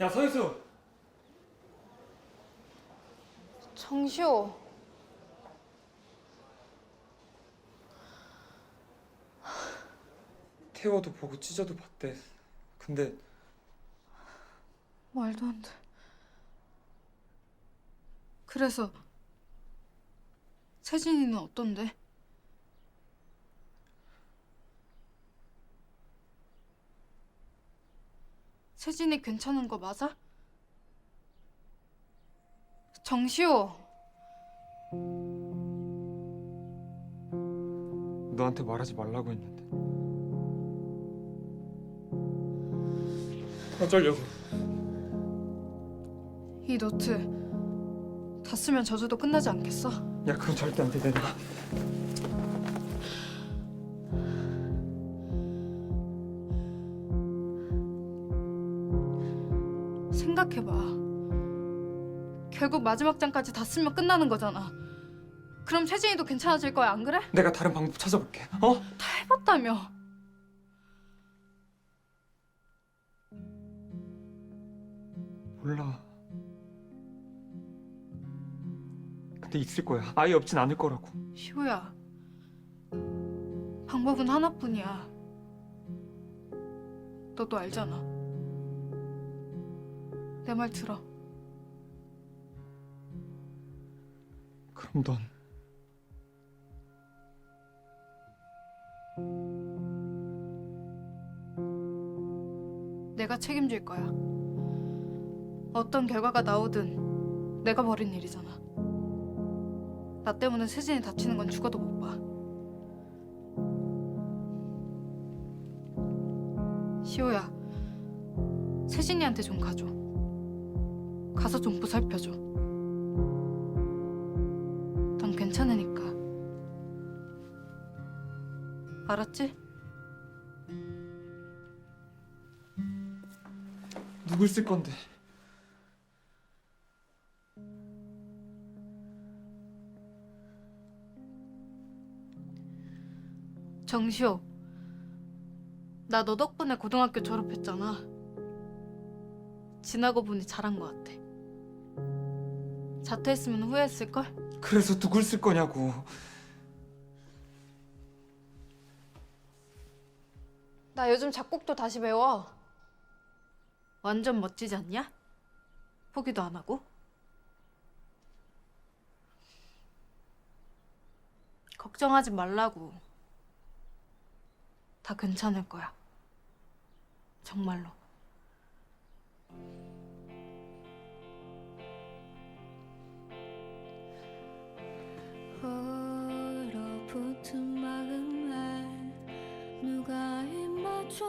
야 서희수 정시호. 태워도 보고 찢어도 봤대 근데 말도 안 돼. 그래서 세진이는 어떤데? 세진이 괜찮은 거 맞아? 정시호. 너한테 말하지 말라고 했는데 어쩌려고 이 노트 다 쓰면 저주도 끝나지 않겠어? 야 그건 절대 안 돼 내가 생각해봐. 결국 마지막 장까지 다 쓰면 끝나는 거잖아. 그럼 세진이도 괜찮아질 거야, 안 그래? 내가 다른 방법 찾아볼게 어? 다 해봤다며. 몰라 근데 있을 거야 아예 없진 않을 거라고 시호야. 방법은 하나뿐이야. 너도 알잖아. 내 말 들어. 그럼 넌 내가 책임질 거야. 어떤 결과가 나오든 내가 벌인 일이잖아. 나 때문에 세진이 다치는 건 죽어도 못 봐. 시호야, 세진이한테 좀 가줘. 가서 좀 보살펴줘. 넌 괜찮으니까. 알았지? 누굴 쓸 건데 정시호, 나 너 덕분에 고등학교 졸업했잖아. 지나고 보니 잘한 것 같아. 자퇴했으면 후회했을걸? 그래서 누굴 쓸 거냐고 나 요즘 작곡도 다시 배워. 완전 멋지지 않냐? 포기도 안 하고. 걱정하지 말라고. 다 괜찮을 거야. 정말로. 얼어붙은 마음에 누가 입맞춰